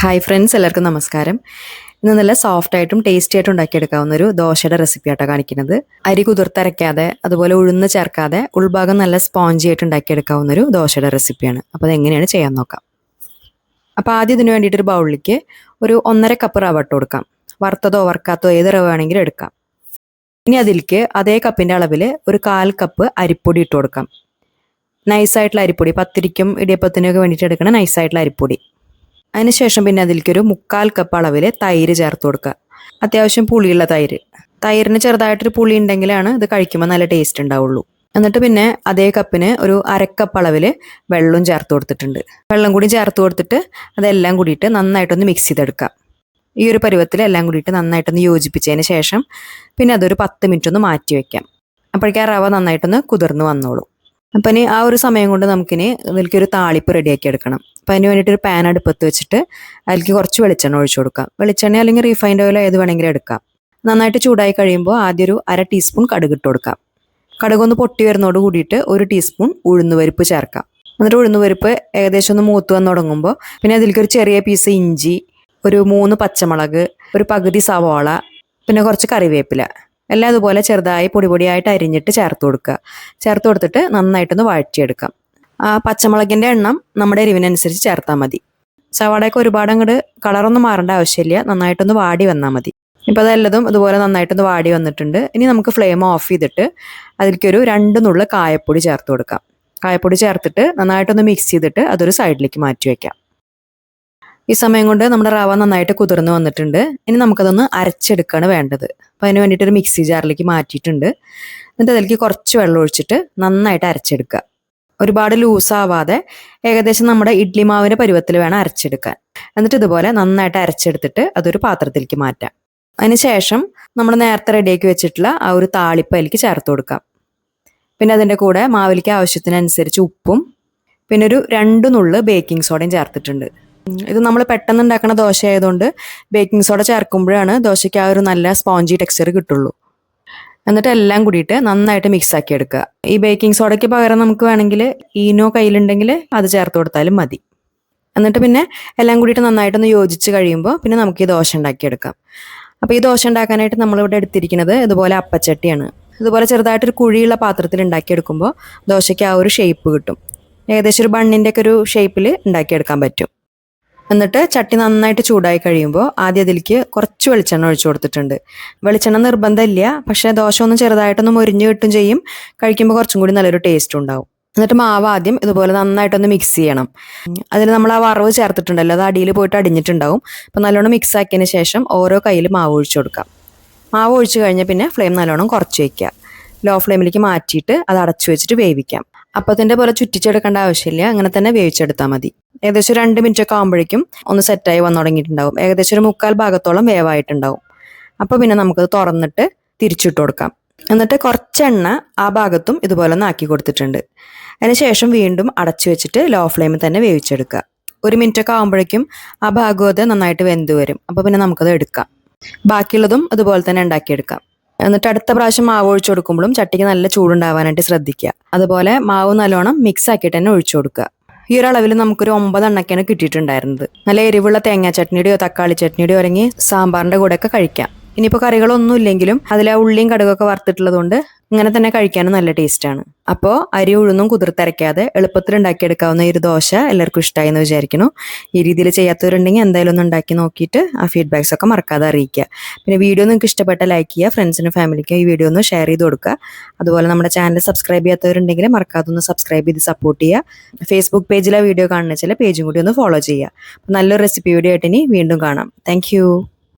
Hi friends എല്ലാവർക്കും നമസ്കാരം. ഇന്ന് നല്ല സോഫ്റ്റ് ആയിട്ടും ടേസ്റ്റി ആയിട്ടും ഉണ്ടാക്കിയെടുക്കാവുന്ന ഒരു ദോശയുടെ റെസിപ്പി ആയിട്ടാണ് കാണിക്കുന്നത്. അരി കുതിർത്തരയ്ക്കാതെ അതുപോലെ ഉഴുന്ന് ചേർക്കാതെ ഉൾഭാഗം നല്ല സ്പോഞ്ചി ആയിട്ട് ഉണ്ടാക്കിയെടുക്കാവുന്ന ഒരു ദോശയുടെ റെസിപ്പിയാണ് അപ്പോൾ അത് എങ്ങനെയാണ് ചെയ്യാൻ നോക്കാം. അപ്പോൾ ആദ്യം ഇതിന് വേണ്ടിയിട്ട് ഒരു ബൗളിലേക്ക് ഒരു ഒന്നര കപ്പ് റവ ഇട്ട് കൊടുക്കാം. വറുത്തതോ വറുക്കാത്തോ ഏത് റവ വേണമെങ്കിലും എടുക്കാം. ഇനി അതിലേക്ക് അതേ കപ്പിന്റെ അളവിൽ ഒരു കാൽ കപ്പ് അരിപ്പൊടി ഇട്ട് കൊടുക്കാം. നൈസായിട്ടുള്ള അരിപ്പൊടി പത്തിരിക്കും ഇടിയപ്പത്തിനൊക്കെ വേണ്ടിയിട്ട് എടുക്കണ നൈസായിട്ടുള്ള അരിപ്പൊടി. അതിനുശേഷം പിന്നെ അതിലേക്ക് ഒരു മുക്കാൽ കപ്പ് അളവിൽ തൈര് ചേർത്ത് കൊടുക്കുക. അത്യാവശ്യം പുളിയുള്ള തൈര്. തൈരിന് ചെറുതായിട്ടൊരു പുളി ഉണ്ടെങ്കിലാണ് ഇത് കഴിക്കുമ്പോൾ നല്ല ടേസ്റ്റ് ഉണ്ടാവുള്ളൂ. എന്നിട്ട് പിന്നെ അതേ കപ്പിന് ഒരു അരക്കപ്പ് അളവിൽ വെള്ളവും ചേർത്ത് കൊടുത്തിട്ടുണ്ട്. വെള്ളം കൂടി ചേർത്ത് കൊടുത്തിട്ട് അതെല്ലാം കൂടിയിട്ട് നന്നായിട്ടൊന്ന് മിക്സ് ചെയ്തെടുക്കാം ഈ ഒരു പരുവത്തിൽ എല്ലാം കൂടിയിട്ട് നന്നായിട്ടൊന്ന് യോജിപ്പിച്ചതിന് ശേഷം പിന്നെ അതൊരു പത്ത് മിനിറ്റ് ഒന്ന് മാറ്റി വയ്ക്കാം അപ്പോഴേക്കും ആ റവ നന്നായിട്ടൊന്ന് കുതിർന്ന് വന്നോളൂ. അപ്പം ഇനി ആ ഒരു സമയം കൊണ്ട് നമുക്കിനി ഇതിലേക്ക് ഒരു താളിപ്പ് റെഡിയാക്കി എടുക്കണം. അപ്പം അതിന് വേണ്ടിയിട്ട് ഒരു പാൻ അടുപ്പത്ത് വെച്ചിട്ട് അതിലേക്ക് കുറച്ച് വെളിച്ചെണ്ണ ഒഴിച്ചു കൊടുക്കാം. വെളിച്ചെണ്ണ അല്ലെങ്കിൽ റീഫൈൻഡ് ഓയിൽ ഏത് വേണമെങ്കിലും എടുക്കാം. നന്നായിട്ട് ചൂടായി കഴിയുമ്പോൾ ആദ്യം ഒരു അര ടീസ്പൂൺ കടുക് ഇട്ട് കൊടുക്കാം. കടുകൊന്ന് പൊട്ടി വരുന്നതോട് കൂടിയിട്ട് ഒരു ടീസ്പൂൺ ഉഴുന്നുപരിപ്പ് ചേർക്കാം. എന്നിട്ട് ഉഴുന്നുപരിപ്പ് ഏകദേശം ഒന്ന് മൂത്ത് വന്ന് തുടങ്ങുമ്പോൾ പിന്നെ അതിലേക്ക് ഒരു ചെറിയ പീസ് ഇഞ്ചി ഒരു മൂന്ന് പച്ചമുളക് ഒരു പകുതി സവാള പിന്നെ കുറച്ച് കറിവേപ്പില. എല്ലാം അതുപോലെ ചെറുതായി പൊടി പൊടിയായിട്ട് അരിഞ്ഞിട്ട് ചേർത്ത് കൊടുക്കുക. ചേർത്ത് കൊടുത്തിട്ട് നന്നായിട്ടൊന്ന് വഴറ്റിയെടുക്കാം. പച്ചമുളകിന്റെ എണ്ണം നമ്മുടെ എരിവിനനുസരിച്ച് ചേർത്താൽ മതി. സവാളയൊക്കെ ഒരുപാട് അങ്ങോട്ട് കളറൊന്നും മാറേണ്ട ആവശ്യമില്ല. നന്നായിട്ടൊന്ന് വാടി വന്നാൽ മതി. ഇപ്പോൾ അതെല്ലതും ഇതുപോലെ നന്നായിട്ടൊന്ന് വാടി വന്നിട്ടുണ്ട്. ഇനി നമുക്ക് ഫ്ലെയിം ഓഫ് ചെയ്തിട്ട് അതിലേക്കൊരു രണ്ട് നുള്ള കായപ്പൊടി ചേർത്ത് കൊടുക്കാം. കായപ്പൊടി ചേർത്തിട്ട് നന്നായിട്ടൊന്ന് മിക്സ് ചെയ്തിട്ട് അതൊരു സൈഡിലേക്ക് മാറ്റി വയ്ക്കാം ഈ സമയം കൊണ്ട് നമ്മുടെ റവ നന്നായിട്ട് കുതിർന്ന് വന്നിട്ടുണ്ട്. ഇനി നമുക്കതൊന്ന് അരച്ചെടുക്കുകയാണ് വേണ്ടത്. അപ്പോൾ അതിന് വേണ്ടിയിട്ട് ഒരു മിക്സി ജാറിലേക്ക് മാറ്റിയിട്ടുണ്ട്. എന്നിട്ട് അതിലേക്ക് കുറച്ച് വെള്ളം ഒഴിച്ചിട്ട് നന്നായിട്ട് അരച്ചെടുക്കുക. ഒരുപാട് ലൂസാവാതെ ഏകദേശം നമ്മുടെ ഇഡ്ലി മാവിന്റെ പരുവത്തിൽ വേണം അരച്ചെടുക്കാൻ. എന്നിട്ട് ഇതുപോലെ നന്നായിട്ട് അരച്ചെടുത്തിട്ട് അതൊരു പാത്രത്തിലേക്ക് മാറ്റാം. അതിന് ശേഷം നമ്മൾ നേരത്തെ റെഡിയാക്കി വെച്ചിട്ടുള്ള ആ ഒരു താളിപ്പ് അതിലേക്ക് ചേർത്ത് കൊടുക്കാം. പിന്നെ അതിന്റെ കൂടെ മാവിലേക്ക് ആവശ്യത്തിനനുസരിച്ച് ഉപ്പും പിന്നെ ഒരു രണ്ട് നുള്ള് ബേക്കിംഗ് സോഡയും ചേർത്തിട്ടുണ്ട്. ഇത് നമ്മൾ പെട്ടെന്ന് ഉണ്ടാക്കുന്ന ദോശ ആയതുകൊണ്ട് ബേക്കിംഗ് സോഡ ചേർക്കുമ്പോഴാണ് ദോശയ്ക്ക് ആ ഒരു നല്ല സ്പോഞ്ചി ടെക്സ്ചർ കിട്ടുള്ളൂ. എന്നിട്ട് എല്ലാം കൂടിയിട്ട് നന്നായിട്ട് മിക്സ് ആക്കി എടുക്കുക. ഈ ബേക്കിംഗ് സോഡയ്ക്ക് പകരം നമുക്ക് വേണമെങ്കിൽ ഈനോ കയ്യിലുണ്ടെങ്കിൽ അത് ചേർത്ത് കൊടുത്താലും മതി. എന്നിട്ട് പിന്നെ എല്ലാം കൂടിയിട്ട് നന്നായിട്ടൊന്ന് യോജിച്ച് കഴിയുമ്പോൾ പിന്നെ നമുക്ക് ഈ ദോശ ഉണ്ടാക്കിയെടുക്കാം അപ്പോൾ ഈ ദോശ ഉണ്ടാക്കാനായിട്ട് നമ്മളിവിടെ എടുത്തിരിക്കുന്നത് ഇതുപോലെ അപ്പച്ചട്ടിയാണ്. ഇതുപോലെ ചെറുതായിട്ടൊരു കുഴിയുള്ള പാത്രത്തിൽ ഉണ്ടാക്കിയെടുക്കുമ്പോൾ ദോശയ്ക്ക് ആ ഒരു ഷേപ്പ് കിട്ടും. ഏകദേശം ഒരു ബണ്ണിന്റെ ഒക്കെ ഒരു ഷേപ്പിൽ ഉണ്ടാക്കിയെടുക്കാൻ പറ്റും. എന്നിട്ട് ചട്ടി നന്നായിട്ട് ചൂടായി കഴിയുമ്പോൾ ആദ്യം അതിലേക്ക് കുറച്ച് വെളിച്ചെണ്ണ ഒഴിച്ചു കൊടുത്തിട്ടുണ്ട്. വെളിച്ചെണ്ണ നിർബന്ധമില്ല പക്ഷേ ദോശ ഒന്നും ചെറുതായിട്ടൊന്ന് മുരിഞ്ഞു കിട്ടും ചെയ്യും. കഴിക്കുമ്പോൾ കുറച്ചും കൂടി നല്ലൊരു ടേസ്റ്റ് ഉണ്ടാവും. എന്നിട്ട് മാവ് ആദ്യം ഇതുപോലെ നന്നായിട്ടൊന്ന് മിക്സ് ചെയ്യണം. അതിൽ നമ്മൾ ആ വറവ് ചേർത്തിട്ടുണ്ടല്ലോ അത് അടിയിൽ പോയിട്ട് അടിഞ്ഞിട്ടുണ്ടാവും. അപ്പം നല്ലോണം മിക്സ് ആക്കിയതിന് ശേഷം ഓരോ കയ്യിൽ മാവ് ഒഴിച്ചു കൊടുക്കാം. മാവ് ഒഴിച്ചു കഴിഞ്ഞാൽ പിന്നെ ഫ്ലെയിം നല്ലോണം കുറച്ച് വയ്ക്കുക. ലോ ഫ്ലെയിമിലേക്ക് മാറ്റിയിട്ട് അത് അടച്ചു വെച്ചിട്ട് വേവിക്കാം. അപ്പത്തിന്റെ പോലെ ചുറ്റിച്ചെടുക്കേണ്ട ആവശ്യമില്ല അങ്ങനെ തന്നെ വേവിച്ചെടുത്താൽ മതി. ഏകദേശം രണ്ട് മിനിറ്റ് ഒക്കെ ആകുമ്പോഴേക്കും ഒന്ന് സെറ്റായി വന്നു തുടങ്ങിയിട്ടുണ്ടാവും. ഏകദേശം ഒരു മുക്കാൽ ഭാഗത്തോളം വേവായിട്ടുണ്ടാവും. അപ്പോൾ പിന്നെ നമുക്കത് തുറന്നിട്ട് തിരിച്ചിട്ട് കൊടുക്കാം. എന്നിട്ട് കുറച്ചെണ്ണ ആ ഭാഗത്തും ഇതുപോലെ ഒന്ന് ആക്കി കൊടുത്തിട്ടുണ്ട്. അതിനുശേഷം വീണ്ടും അടച്ചു വെച്ചിട്ട് ലോ ഫ്ലെയിമിൽ തന്നെ വേവിച്ചെടുക്കുക. ഒരു മിനിറ്റ് ഒക്കെ ആകുമ്പോഴേക്കും ആ ഭാഗം അത് നന്നായിട്ട് വെന്ത് വരും. അപ്പോൾ പിന്നെ നമുക്കത് എടുക്കാം. ബാക്കിയുള്ളതും അതുപോലെ തന്നെ ഉണ്ടാക്കിയെടുക്കാം. എന്നിട്ട് അടുത്ത പ്രാവശ്യം മാവ് ഒഴിച്ചു കൊടുക്കുമ്പോഴും ചട്ടിക്ക് നല്ല ചൂടുണ്ടാവാനായിട്ട് ശ്രദ്ധിക്കുക. അതുപോലെ മാവ് നല്ലോണം മിക്സ് ആക്കിയിട്ട് തന്നെ ഒഴിച്ചു കൊടുക്കുക. ഈ ഒരു അളവിൽ നമുക്കൊരു ഒമ്പതെണ്ണൊക്കെയാണ് കിട്ടിയിട്ടുണ്ടായിരുന്നത്. നല്ല എരിവുള്ള തേങ്ങാ ചട്നിയുടെയോ തക്കാളി ചട്നിയുടെയോ അല്ലെങ്കിൽ സാമ്പാറിന്റെ കൂടെ ഒക്കെ കഴിക്കാം. ഇനിയിപ്പോൾ കറികളൊന്നും ഇല്ലെങ്കിലും അതിൽ ആ ഉള്ളിയും കടുകൊക്കെ വറുത്തിട്ടുള്ളതുകൊണ്ട് ഇങ്ങനെ തന്നെ കഴിക്കാനും നല്ല ടേസ്റ്റാണ് അപ്പോൾ അരി ഉഴുന്നും കുതിർത്തരയ്ക്കാതെ എളുപ്പത്തിൽ ഉണ്ടാക്കിയെടുക്കാവുന്ന ഒരു ദോശ എല്ലാവർക്കും ഇഷ്ടമായി എന്ന് വിചാരിക്കുന്നു. ഈ രീതിയിൽ ചെയ്യാത്തവരുണ്ടെങ്കിൽ എന്തായാലും ഒന്ന് ഉണ്ടാക്കി നോക്കിയിട്ട് ആ ഫീഡ്ബാക്സ് ഒക്കെ മറക്കാതെ അറിയിക്കുക. പിന്നെ വീഡിയോ നിങ്ങൾക്ക് ഇഷ്ടപ്പെട്ട ലൈക്ക് ചെയ്യുക ഫ്രണ്ട്സിനും ഫാമിലിക്കും ഈ വീഡിയോ ഒന്ന് ഷെയർ ചെയ്ത് കൊടുക്കുക. അതുപോലെ നമ്മുടെ ചാനൽ സബ്സ്ക്രൈബ് ചെയ്യാത്തവരുണ്ടെങ്കിൽ മറക്കാതെ ഒന്ന് സബ്സ്ക്രൈബ് ചെയ്ത് സപ്പോർട്ട് ചെയ്യുക. ഫേസ്ബുക്ക് പേജിലെ വീഡിയോ കാണുന്ന ചില പേജും കൂടി ഒന്ന് ഫോളോ ചെയ്യുക. നല്ലൊരു റെസിപ്പി വീഡിയോ ആയിട്ട് ഇനി വീണ്ടും കാണാം. താങ്ക്